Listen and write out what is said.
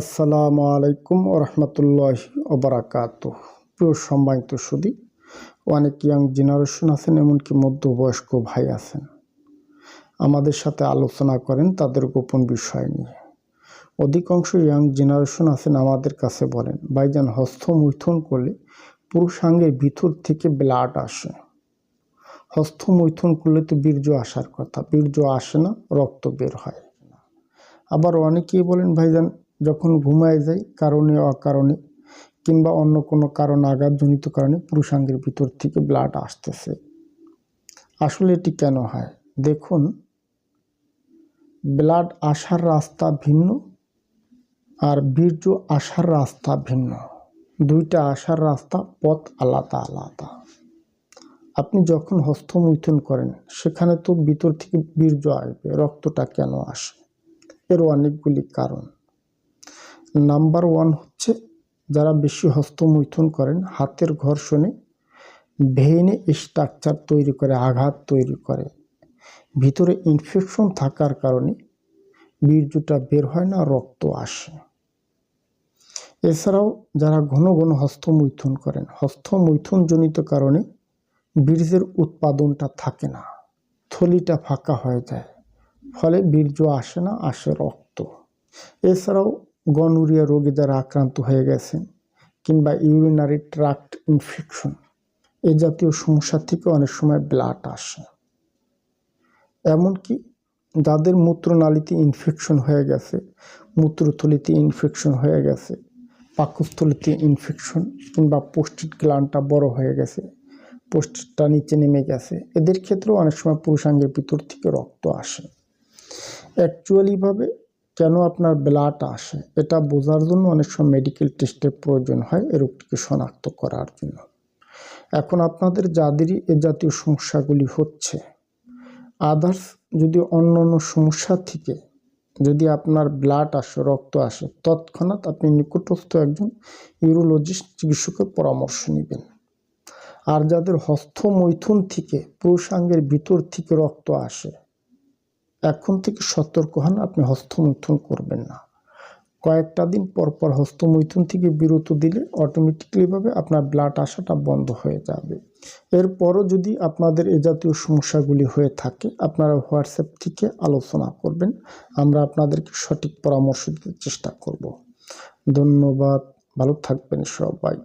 আসসালামু আলাইকুম রহমতুল্লাহ ওবরাকাত প্রিয় সম্মানিত সুদী অনেক ইয়াং জেনারেশন আছেন, এমনকি মধ্যবয়স্ক ভাই আছেন। আমাদের সাথে আলোচনা করেন তাদের গোপন বিষয় নিয়ে। অধিকাংশ ইয়াং জেনারেশন আছেন আমাদের কাছে বলেন, ভাইজান, হস্তমৈথুন করলে পুরুষাঙ্গের ভিতর থেকে ব্লাড আসে। হস্তমৈথুন করলে তো বীর্য আসার কথা, বীর্য আসে না, রক্ত বের হয়। আবার অনেকেই বলেন, ভাইজান যখন ঘুমায় যায়, কারণে, অকারণে কিংবা অন্য কোনো কারণ, আঘাতজনিত কারণে পুরুষাঙ্গের ভিতর থেকে ব্লাড আসতেছে। আসলে এটি কেন হয়? দেখুন ব্লাড আসার রাস্তা ভিন্ন আর বীর্য আসার রাস্তা ভিন্ন। দুইটা আসার রাস্তা পথ আলাদা আলাদা। আপনি যখন হস্তমৈথুন করেন, সেখানে তো ভিতর থেকে বীর্য আসবে, রক্তটা কেন আসে? এর অনেকগুলি কারণ। নাম্বার ওয়ান হচ্ছে যারা বেশি হস্তমৈথুন করেন, হাতের ঘর্ষণে ভেইনে স্ট্রাকচার তৈরি করে, আঘাত তৈরি করে। ভিতরে ইনফেকশন থাকার কারণে বীর্যটা বের হয় না, রক্ত আসে। এছাড়াও যারা ঘন ঘন হস্তমৈথুন করেন হস্তমৈথুনজনিত কারণে বীর্যের উৎপাদনটা থাকে না, থলিটা ফাঁকা হয়ে যায়, ফলে বীর্য আসে না, আসে রক্ত। এছাড়াও গনুরিয়া রোগে যারা আক্রান্ত হয়ে গেছেন কিংবা ইউরিনারি ট্রাক্ট ইনফেকশন এ জাতীয় সমস্যা থেকে অনেক সময় ব্লাড আসে। এমনকি যাদের মূত্রনালীতে ইনফেকশন হয়ে গেছে, মূত্রথলিতে ইনফেকশন হয়ে গেছে, পাকস্থলিতে ইনফেকশন কিংবা পোস্টিট গ্লানটা বড় হয়ে গেছে পোস্টিটটা নিচে নেমে গেছে, এদের ক্ষেত্রেও অনেক সময় পুরুষাঙ্গের ভিতর থেকে রক্ত আসে। অ্যাকচুয়ালিভাবে কেন আপনার ব্লাড আসে? এটা বোঝার জন্য অনেক সময় মেডিকেল টেস্টের প্রয়োজন হয় এ রোগটিকে শনাক্ত করার জন্য। এখন আপনাদের যাদেরই এ জাতীয় সমস্যাগুলি হচ্ছে আদার্স যদি অন্য অন্য সমস্যা থেকে যদি আপনার ব্লাড আসে, রক্ত আসে, তৎক্ষণাৎ আপনি নিকটস্থ একজন ইউরোলজিস্ট চিকিৎসকের পরামর্শ নেবেন। আর যাদের হস্তমৈথুন থেকে পুরুষাঙ্গের ভিতর থেকে রক্ত আসে এখন থেকে সতর্ক হন, আপনি হস্তমৈথুন করবেন না। কয়েকটা দিন পর পর হস্তমৈথুন থেকে বিরত দিলে অটোমেটিকলিভাবে আপনার ব্লাড আসাটা বন্ধ হয়ে যাবে। এরপরও যদি আপনাদের এ জাতীয় সমস্যাগুলি হয়ে থাকে, আপনারা হোয়াটসঅ্যাপ থেকে আলোচনা করবেন, আমরা আপনাদেরকে সঠিক পরামর্শ দিতে চেষ্টা করব। ধন্যবাদ, ভালো থাকবেন সবাই।